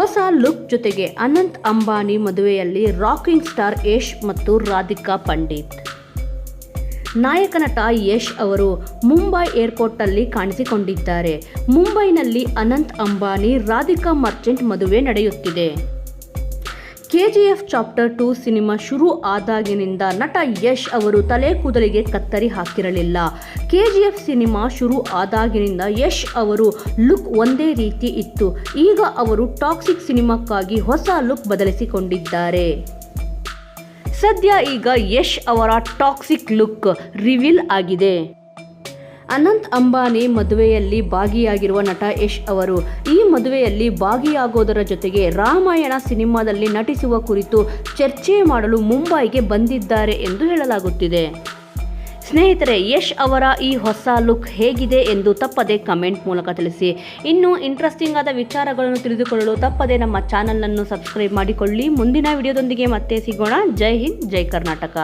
ಹೊಸ ಲುಕ್ ಜೊತೆಗೆ ಅನಂತ್ ಅಂಬಾನಿ ಮದುವೆಯಲ್ಲಿ ರಾಕಿಂಗ್ ಸ್ಟಾರ್ ಯಶ್ ಮತ್ತು ರಾಧಿಕಾ ಪಂಡಿತ್. ನಾಯಕ ನಟ ಯಶ್ ಅವರು ಮುಂಬೈ ಏರ್ಪೋರ್ಟ್ನಲ್ಲಿ ಕಾಣಿಸಿಕೊಂಡಿದ್ದಾರೆ. ಮುಂಬೈನಲ್ಲಿ ಅನಂತ್ ಅಂಬಾನಿ ರಾಧಿಕಾ ಮರ್ಚೆಂಟ್ ಮದುವೆ ನಡೆಯುತ್ತಿದೆ. ಕೆಜಿಎಫ್ ಚಾಪ್ಟರ್ ಟು ಸಿನಿಮಾ ಶುರು ಆದಾಗಿನಿಂದ ನಟ ಯಶ್ ಅವರು ತಲೆ ಕೂದಲಿಗೆ ಕತ್ತರಿ ಹಾಕಿರಲಿಲ್ಲ. ಕೆ ಜಿ ಎಫ್ ಸಿನಿಮಾ ಶುರು ಆದಾಗಿನಿಂದ ಯಶ್ ಅವರು ಲುಕ್ ಒಂದೇ ರೀತಿ ಇತ್ತು. ಈಗ ಅವರು ಟಾಕ್ಸಿಕ್ ಸಿನಿಮಾಕ್ಕಾಗಿ ಹೊಸ ಲುಕ್ ಬದಲಿಸಿಕೊಂಡಿದ್ದಾರೆ. ಸದ್ಯ ಈಗ ಯಶ್ ಅವರ ಟಾಕ್ಸಿಕ್ ಲುಕ್ ರಿವೀಲ್ ಆಗಿದೆ. ಅನಂತ್ ಅಂಬಾನಿ ಮದುವೆಯಲ್ಲಿ ಭಾಗಿಯಾಗಿರುವ ನಟ ಯಶ್ ಅವರು. ಈ ಮದುವೆಯಲ್ಲಿ ಭಾಗಿಯಾಗೋದರ ಜೊತೆಗೆ ರಾಮಾಯಣ ಸಿನಿಮಾದಲ್ಲಿ ನಟಿಸುವ ಕುರಿತು ಚರ್ಚೆ ಮಾಡಲು ಮುಂಬೈಗೆ ಬಂದಿದ್ದಾರೆ ಎಂದು ಹೇಳಲಾಗುತ್ತಿದೆ. ಸ್ನೇಹಿತರೆ, ಯಶ್ ಅವರ ಈ ಹೊಸ ಲುಕ್ ಹೇಗಿದೆ ಎಂದು ತಪ್ಪದೆ ಕಮೆಂಟ್ ಮೂಲಕ ತಿಳಿಸಿ. ಇನ್ನು ಇಂಟ್ರೆಸ್ಟಿಂಗ್ ಆದ ವಿಚಾರಗಳನ್ನು ತಿಳಿದುಕೊಳ್ಳಲು ತಪ್ಪದೆ ನಮ್ಮ ಚಾನಲನ್ನು ಸಬ್ಸ್ಕ್ರೈಬ್ ಮಾಡಿಕೊಳ್ಳಿ. ಮುಂದಿನ ವಿಡಿಯೋದೊಂದಿಗೆ ಮತ್ತೆ ಸಿಗೋಣ. ಜೈ ಹಿಂದ್, ಜೈ ಕರ್ನಾಟಕ.